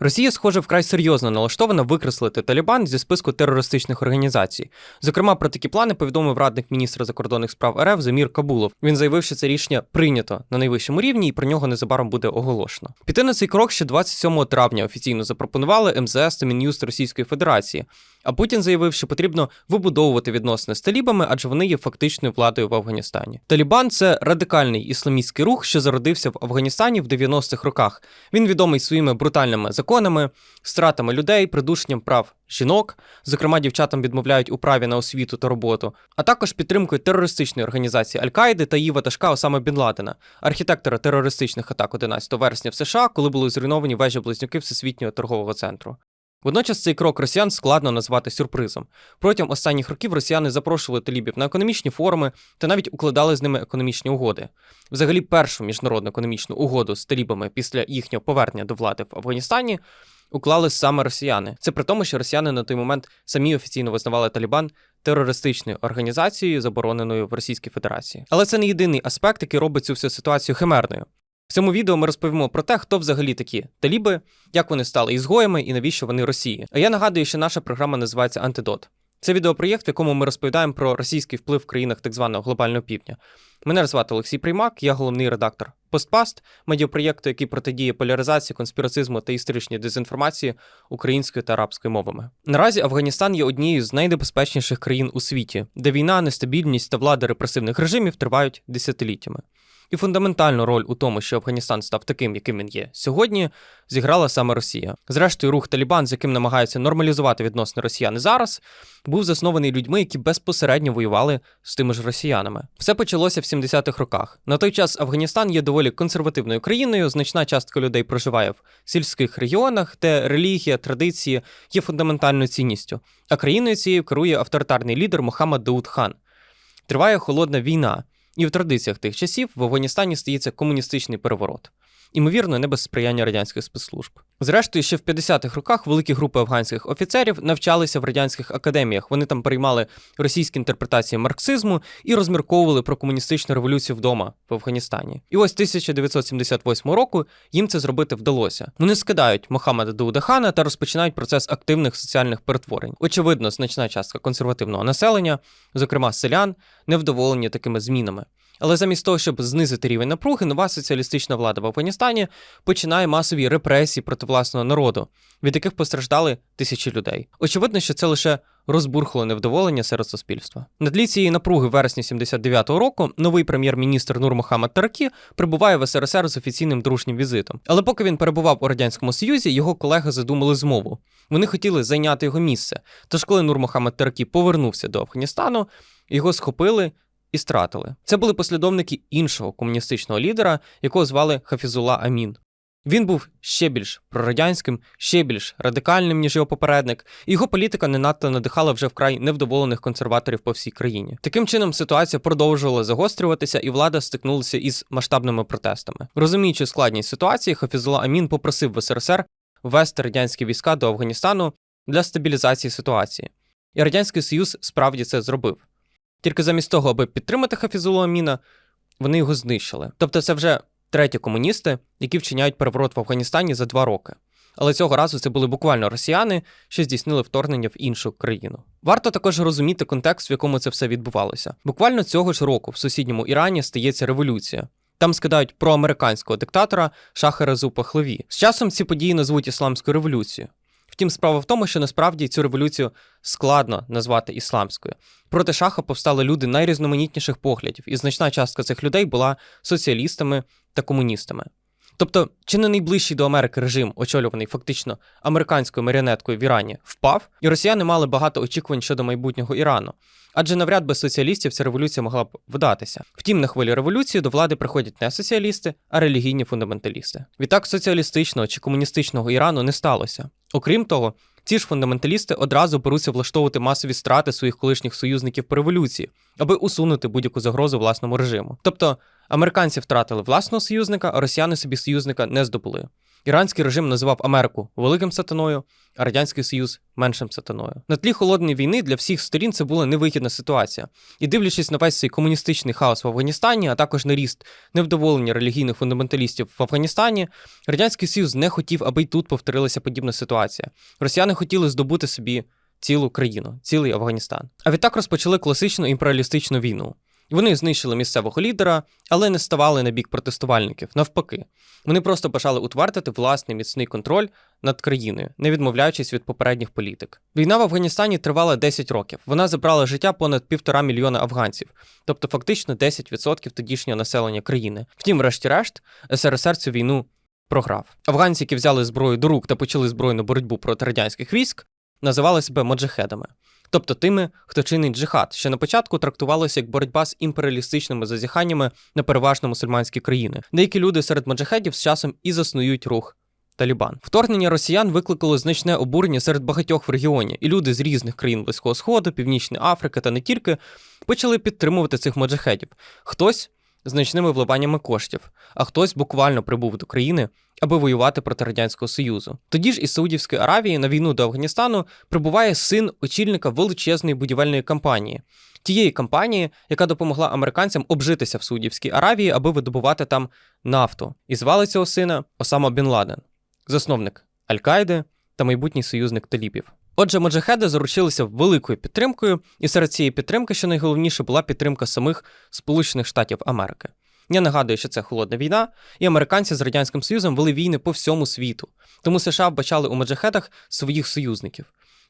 Росія, схоже, вкрай серйозно налаштована викреслити Талібан зі списку терористичних організацій. Зокрема, про такі плани повідомив радник міністра закордонних справ РФ Замір Кабулов. Він заявив, що це рішення прийнято на найвищому рівні, і про нього незабаром буде оголошено. Піти на цей крок ще 27 травня офіційно запропонували МЗС та Мін'юст Російської Федерації. А Путін заявив, що потрібно вибудовувати відносини з талібами, адже вони є фактичною владою в Афганістані. Талібан це радикальний ісламістський рух, що зародився в Афганістані в 90-х роках. Він відомий своїми брутальними законами, стратами людей, придушенням прав жінок. Зокрема, дівчатам відмовляють у праві на освіту та роботу, а також підтримкою терористичної організації Аль-Каїди та її ватажка Осама Бін Ладена, архітектора терористичних атак 11 вересня в США, коли були зруйновані вежі близнюки Всесвітнього торгового центру. Водночас цей крок росіян складно назвати сюрпризом. Протягом останніх років росіяни запрошували талібів на економічні форуми та навіть укладали з ними економічні угоди. Взагалі, першу міжнародну економічну угоду з талібами після їхнього повернення до влади в Афганістані уклали саме росіяни. Це при тому, що росіяни на той момент самі офіційно визнавали Талібан терористичною організацією, забороненою в Російській Федерації. Але це не єдиний аспект, який робить цю всю ситуацію химерною. В цьому відео ми розповімо про те, хто взагалі такі таліби, як вони стали ізгоями і навіщо вони Росії. А я нагадую, що наша програма називається Антидот. Це відеопроєкт, в якому ми розповідаємо про російський вплив в країнах так званого глобального півдня. Мене звати Олексій Приймак, я головний редактор Постпаст, медіапроєкту, який протидіє поляризації, конспірацизму та історичній дезінформації українською та арабською мовами. Наразі Афганістан є однією з найнебезпечніших країн у світі, де війна, нестабільність та влада репресивних режимів тривають десятиліттями. І фундаментальну роль у тому, що Афганістан став таким, яким він є сьогодні, зіграла саме Росія. Зрештою, рух Талібан, з яким намагаються нормалізувати відносини росіяни зараз, був заснований людьми, які безпосередньо воювали з тими ж росіянами. Все почалося в 70-х роках. На той час Афганістан є доволі консервативною країною. Значна частка людей проживає в сільських регіонах, де релігія, традиції є фундаментальною цінністю. А країною цією керує авторитарний лідер Мохаммад Дауд Хан. Триває холодна війна. І в традиціях тих часів в Афганістані стається комуністичний переворот. Імовірно, не без сприяння радянських спецслужб. Зрештою, ще в 50-х роках великі групи афганських офіцерів навчалися в радянських академіях. Вони там приймали російські інтерпретації марксизму і розмірковували про комуністичну революцію вдома в Афганістані. І ось 1978 року їм це зробити вдалося. Вони скидають Мохаммеда Даудахана та розпочинають процес активних соціальних перетворень. Очевидно, значна частка консервативного населення, зокрема селян, невдоволені такими змінами. Але замість того, щоб знизити рівень напруги, нова соціалістична влада в Афганістані починає масові репресії проти власного народу, від яких постраждали тисячі людей. Очевидно, що це лише розбурхало невдоволення серед суспільства. На тлі цієї напруги в вересні 79-го року новий прем'єр-міністр Нур Мохаммад Таракі прибуває в СРСР з офіційним дружнім візитом. Але поки він перебував у радянському союзі, його колеги задумали змову. Вони хотіли зайняти його місце. Тож, коли Нур Мохаммад Таракі повернувся до Афганістану, його схопили і стратили. Це були послідовники іншого комуністичного лідера, якого звали Хафізула Амін. Він був ще більш прорадянським, ще більш радикальним, ніж його попередник, і його політика не надто надихала вже вкрай невдоволених консерваторів по всій країні. Таким чином, ситуація продовжувала загострюватися, і влада стикнулася із масштабними протестами. Розуміючи складність ситуації, Хафізула Амін попросив в СРСР ввести радянські війська до Афганістану для стабілізації ситуації. І Радянський Союз справді це зробив. Тільки замість того, аби підтримати Хафізулу Аміна, вони його знищили. Тобто, це вже треті комуністи, які вчиняють переворот в Афганістані за два роки. Але цього разу це були буквально росіяни, що здійснили вторгнення в іншу країну. Варто також розуміти контекст, в якому це все відбувалося. Буквально цього ж року в сусідньому Ірані стається революція. Там скидають проамериканського диктатора Резу Пахлеві. З часом ці події назвуть ісламською революцією. Втім, справа в тому, що насправді цю революцію складно назвати ісламською. Проти шаха повстали люди найрізноманітніших поглядів, і значна частка цих людей була соціалістами та комуністами. Тобто, чи не найближчий до Америки режим, очолюваний фактично американською маріонеткою в Ірані, впав, і росіяни мали багато очікувань щодо майбутнього Ірану. Адже навряд без соціалістів ця революція могла б вдатися. Втім, на хвилі революції до влади приходять не соціалісти, а релігійні фундаменталісти. Відтак соціалістичного чи комуністичного Ірану не сталося. Окрім того, ці ж фундаменталісти одразу беруться влаштовувати масові страти своїх колишніх союзників по революції, аби усунути будь-яку загрозу власному режиму. Тобто американці втратили власного союзника, а росіяни собі союзника не здобули. Іранський режим називав Америку великим сатаною, а радянський союз меншим сатаною. На тлі холодної війни для всіх сторін це була невигідна ситуація. І дивлячись на весь цей комуністичний хаос в Афганістані, а також на ріст невдоволення релігійних фундаменталістів в Афганістані, радянський союз не хотів, аби й тут повторилася подібна ситуація. Росіяни хотіли здобути собі цілу країну, цілий Афганістан. А відтак розпочали класичну імперіалістичну війну. Вони знищили місцевого лідера, але не ставали на бік протестувальників. Навпаки, вони просто бажали утвердити власний міцний контроль над країною, не відмовляючись від попередніх політик. Війна в Афганістані тривала 10 років. Вона забрала життя понад півтора мільйона афганців, тобто фактично 10% тодішнього населення країни. Втім, врешті-решт, СРСР цю війну програв. Афганці, які взяли зброю до рук та почали збройну боротьбу проти радянських військ, називали себе моджахедами. Тобто тими, хто чинить джихад, що на початку трактувалося як боротьба з імперіалістичними зазіханнями на переважно мусульманські країни. Деякі люди серед маджахедів з часом і заснують рух. Талібан вторгнення росіян викликало значне обурення серед багатьох в регіоні, і люди з різних країн Близького Сходу, Північної Африки та не тільки почали підтримувати цих маджахедів. Хтось значними вливаннями коштів, а хтось буквально прибув до країни, аби воювати проти радянського союзу. Тоді ж із Саудівської Аравії на війну до Афганістану прибуває син очільника величезної будівельної компанії. Тієї компанії, яка допомогла американцям обжитися в Саудівській Аравії, аби видобувати там нафту. І звали цього сина Осама Бін Ладен, засновник Аль-Каїди та майбутній союзник талібів. Отже, моджахеди заручилися великою підтримкою, і серед цієї підтримки, що найголовніше, була підтримка самих Сполучених Штатів Америки. Я нагадую, що це холодна війна, і американці з радянським союзом вели війни по всьому світу. Тому США вбачали у моджахедах своїх союзників.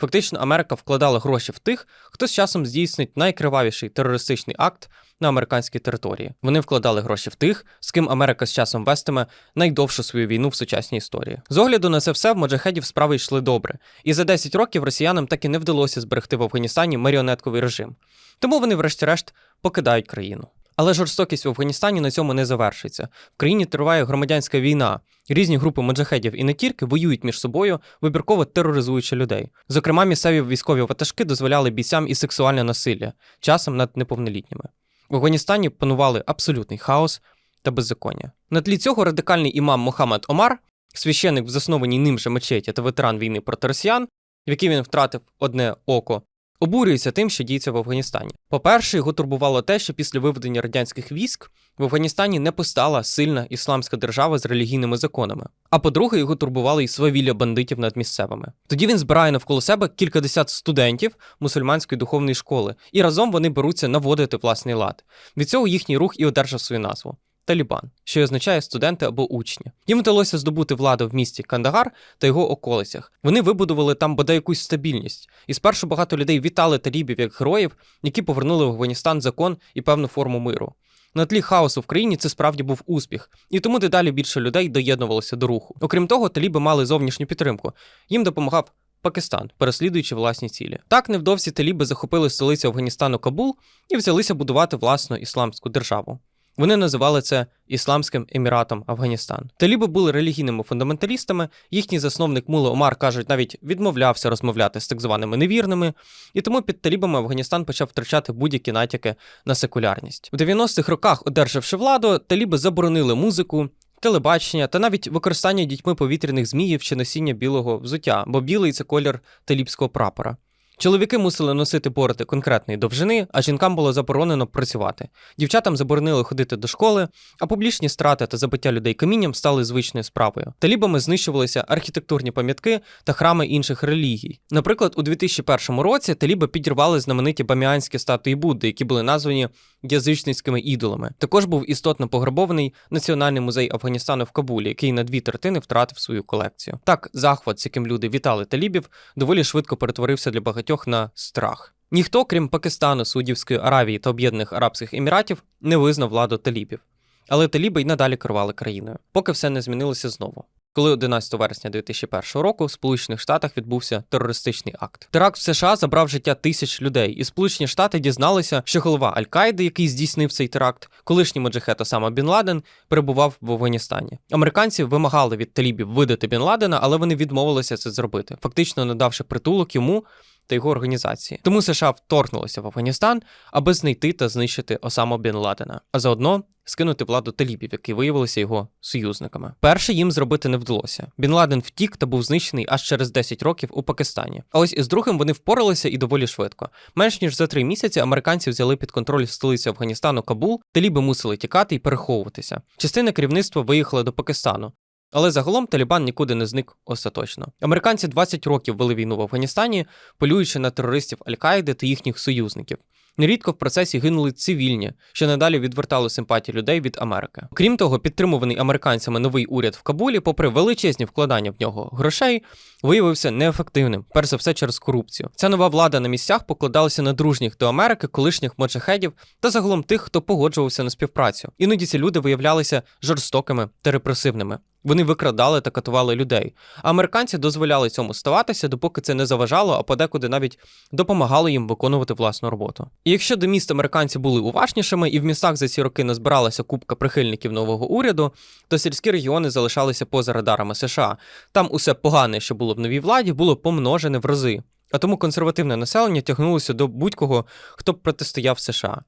Фактично, Америка вкладала гроші в тих, хто з часом здійснить найкривавіший терористичний акт на американській території. Вони вкладали гроші в тих, з ким Америка з часом вестиме найдовшу свою війну в сучасній історії. З огляду на це все в моджахедів справи йшли добре, і за 10 років росіянам так і не вдалося зберегти в Афганістані маріонетковий режим. Тому вони, врешті-решт, покидають країну. Але жорстокість в Афганістані на цьому не завершується. В країні триває громадянська війна. Різні групи моджахедів і не тільки воюють між собою, вибірково тероризуючи людей. Зокрема, місцеві військові ватажки дозволяли бійцям і сексуальне насилля, часом над неповнолітніми. В Афганістані панували абсолютний хаос та беззаконня. На тлі цього радикальний імам Мохаммед Омар, священик в заснованій ним же мечеті та ветеран війни проти росіян, в якій він втратив одне око, обурюється тим, що діється в Афганістані. По-перше, його турбувало те, що після виведення радянських військ в Афганістані не постала сильна ісламська держава з релігійними законами. А по-друге, його турбувало і свавілля бандитів над місцевими. Тоді він збирає навколо себе кількадесят студентів мусульманської духовної школи, і разом вони беруться наводити власний лад. Від цього їхній рух і одержав свою назву. Талібан, що означає студенти або учні. Їм вдалося здобути владу в місті Кандагар та його околицях. Вони вибудували там бодай якусь стабільність, і спершу багато людей вітали талібів як героїв, які повернули в Афганістан закон і певну форму миру. На тлі хаосу в країні це справді був успіх, і тому дедалі більше людей доєднувалося до руху. Окрім того, таліби мали зовнішню підтримку. Їм допомагав Пакистан, переслідуючи власні цілі. Так невдовзі таліби захопили столицю Афганістану Кабул і взялися будувати власну ісламську державу. Вони називали це Ісламським Еміратом Афганістан. Таліби були релігійними фундаменталістами. Їхній засновник Мула Омар кажуть, навіть відмовлявся розмовляти з так званими невірними, і тому під талібами Афганістан почав втрачати будь-які натяки на секулярність. У 90-х роках, одержавши владу, таліби заборонили музику. Телебачення та навіть використання дітьми повітряних зміїв чи носіння білого взуття, бо білий це колір талібського прапора. Чоловіки мусили носити бороти конкретної довжини, а жінкам було заборонено працювати. Дівчатам заборонили ходити до школи, а публічні страти та забиття людей камінням стали звичною справою. Талібами знищувалися архітектурні пам'ятки та храми інших релігій. Наприклад, у 2001 році таліби підірвали знамениті баміанські статуї Будди, які були названі язичницькими ідолами. Також був істотно пограбований Національний музей Афганістану в Кабулі, який на дві третини втратив свою колекцію. Так, захват, з яким люди вітали талібів, доволі швидко перетворився для багатьох на страх. Ніхто, крім Пакистану, Саудівської Аравії та Об'єднаних Арабських Еміратів, не визнав владу талібів. Але таліби й надалі керували країною, поки все не змінилося знову. Коли 11 вересня 2001 року в Сполучених Штатах відбувся терористичний акт. Теракт в США забрав життя тисяч людей, і Сполучені Штати дізналися, що голова Аль-Каїди, який здійснив цей теракт, колишній моджахет Осама Бін Ладен, перебував в Афганістані. Американці вимагали від талібів видати Бін Ладена, але вони відмовилися це зробити, фактично надавши притулок йому. Та його організації. Тому США вторгнулися в Афганістан, аби знайти та знищити Осаму Бін Ладена, а заодно скинути владу талібів, які виявилися його союзниками. Перше їм зробити не вдалося. Бін Ладен втік та був знищений аж через 10 років у Пакистані. А ось із другим вони впоралися і доволі швидко. Менш ніж за три місяці американці взяли під контроль столицю Афганістану Кабул, таліби мусили тікати і переховуватися. Частина керівництва виїхала до Пакистану. Але загалом Талібан нікуди не зник остаточно. Американці 20 років вели війну в Афганістані, полюючи на терористів Аль-Каїди та їхніх союзників. Нерідко в процесі гинули цивільні, що надалі відвертало симпатії людей від Америки. Крім того, підтримуваний американцями новий уряд в Кабулі, попри величезні вкладання в нього грошей, виявився неефективним, перш за все через корупцію. Ця нова влада на місцях покладалася на дружніх до Америки, колишніх моджахедів та загалом тих, хто погоджувався на співпрацю. Іноді ці люди виявлялися жорстокими та репресивними. Вони викрадали та катували людей. Американці дозволяли цьому ставатися, допоки це не заважало, а подекуди навіть допомагало їм виконувати власну роботу. І якщо до міст американці були уважнішими, і в містах за ці роки назбиралася купка прихильників нового уряду, то сільські регіони залишалися поза радарами США. Там усе погане, що було в новій владі, було помножене в рази. А тому консервативне населення тягнулося до будь-кого, хто б протистояв США.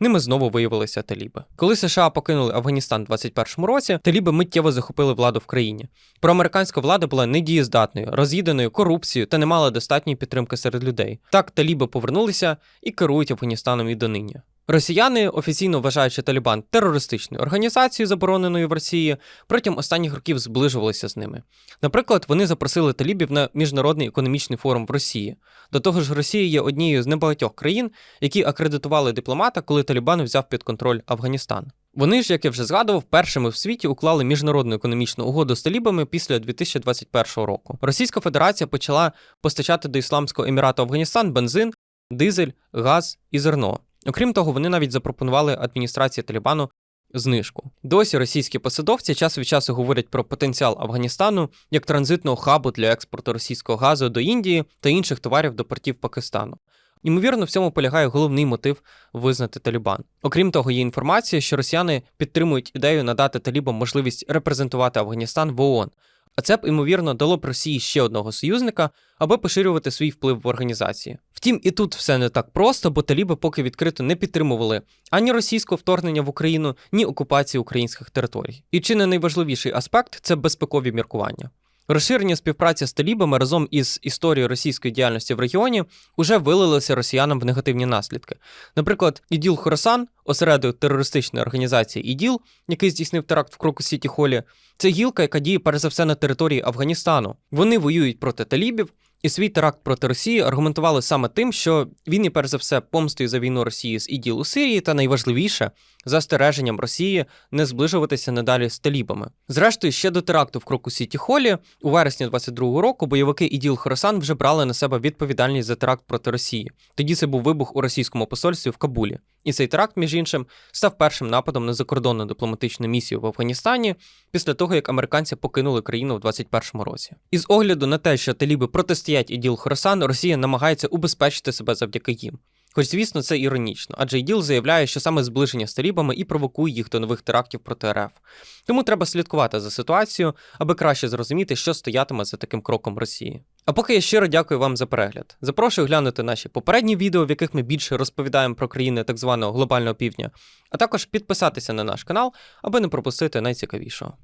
Ними знову виявилися таліби. Коли США покинули Афганістан у 21-му році, таліби миттєво захопили владу в країні. Проамериканська влада була недієздатною, роз'їданою корупцією та не мала достатньої підтримки серед людей. Так таліби повернулися і керують Афганістаном і донині. Росіяни, офіційно вважаючи Талібан терористичною організацією, забороненою в Росії, протягом останніх років зближувалися з ними. Наприклад, вони запросили талібів на міжнародний економічний форум в Росії. До того ж, Росія є однією з небагатьох країн, які акредитували дипломата, коли Талібан взяв під контроль Афганістан. Вони ж, як я вже згадував, першими в світі уклали міжнародну економічну угоду з талібами після 2021 року. Російська Федерація почала постачати до Ісламського Емірату Афганістан бензин, дизель, газ і зерно. Окрім того, вони навіть запропонували адміністрації Талібану знижку. Досі російські посадовці час від часу говорять про потенціал Афганістану як транзитного хабу для експорту російського газу до Індії та інших товарів до портів Пакистану. Ймовірно, в цьому полягає головний мотив визнати Талібан. Окрім того, є інформація, що росіяни підтримують ідею надати талібам можливість репрезентувати Афганістан в ООН. А це б, ймовірно, дало б Росії ще одного союзника, аби поширювати свій вплив в організації. Втім, і тут все не так просто, бо таліби поки відкрито не підтримували ані російського вторгнення в Україну, ні окупації українських територій. І чи не найважливіший аспект це безпекові міркування. Розширення співпраці з талібами разом із історією російської діяльності в регіоні уже вилилися росіянам в негативні наслідки. Наприклад, іділ Хорасан, осередок терористичної організації іділ, який здійснив теракт в Кроку Сіті Холі, це гілка, яка діє перш за все на території Афганістану. Вони воюють проти талібів. І свій теракт проти Росії аргументували саме тим, що він і перш за все помстою за війну Росії з іділ у Сирії, та найважливіше застереженням Росії не зближуватися надалі з талібами. Зрештою, ще до теракту в Кроку Сіті Холі у вересні 22-го року бойовики іділ Хоросан вже брали на себе відповідальність за теракт проти Росії. Тоді це був вибух у російському посольстві в Кабулі. І цей теракт, між іншим, став першим нападом на закордонну дипломатичну місію в Афганістані після того, як американці покинули країну в 21-му році. Із огляду на те, що таліби протистоять іділ Хоросан, Росія намагається убезпечити себе завдяки їм. Хоч, звісно, це іронічно, адже іділ заявляє, що саме зближення з талібами і провокує їх до нових терактів проти РФ. Тому треба слідкувати за ситуацією, аби краще зрозуміти, що стоятиме за таким кроком Росії. А поки я щиро дякую вам за перегляд. Запрошую глянути наші попередні відео, в яких ми більше розповідаємо про країни так званого глобального півдня, а також підписатися на наш канал, аби не пропустити найцікавішого.